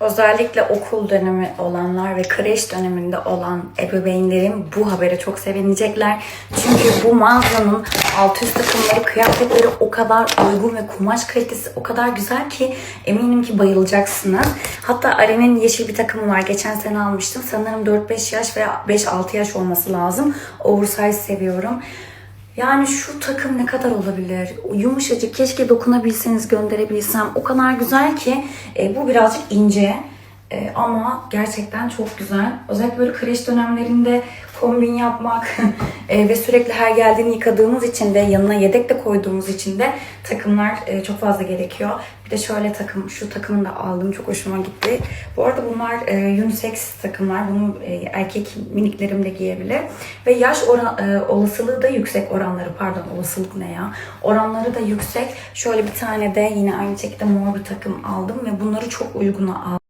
Özellikle okul dönemi olanlar ve kreş döneminde olan ebeveynlerim bu habere çok sevinecekler. Çünkü bu mağazanın alt üst takımları, kıyafetleri o kadar uygun ve kumaş kalitesi o kadar güzel ki eminim ki bayılacaksınız. Hatta Aren'in yeşil bir takımı var. Geçen sene almıştım. Sanırım 4-5 yaş veya 5-6 yaş olması lazım. Oversize seviyorum. Yani şu takım ne kadar olabilir? Yumuşacık keşke dokunabilseniz gönderebilsem. O kadar güzel ki e, bu birazcık ince E, ama gerçekten çok güzel. Özellikle böyle kreş dönemlerinde kombin yapmak e, ve sürekli her geldiğini yıkadığımız için de yanına yedek de koyduğumuz için de takımlar e, çok fazla gerekiyor. Bir de şöyle takım, şu takımını da aldım. Çok hoşuma gitti. Bu arada bunlar e, unisex takımlar. Bunu e, erkek miniklerim de giyebilir. Ve yaş oran, olasılığı da yüksek oranları. Pardon olasılık ne ya? Oranları da yüksek. Şöyle bir tane de yine aynı şekilde mor bir takım aldım ve bunları çok uyguna aldım.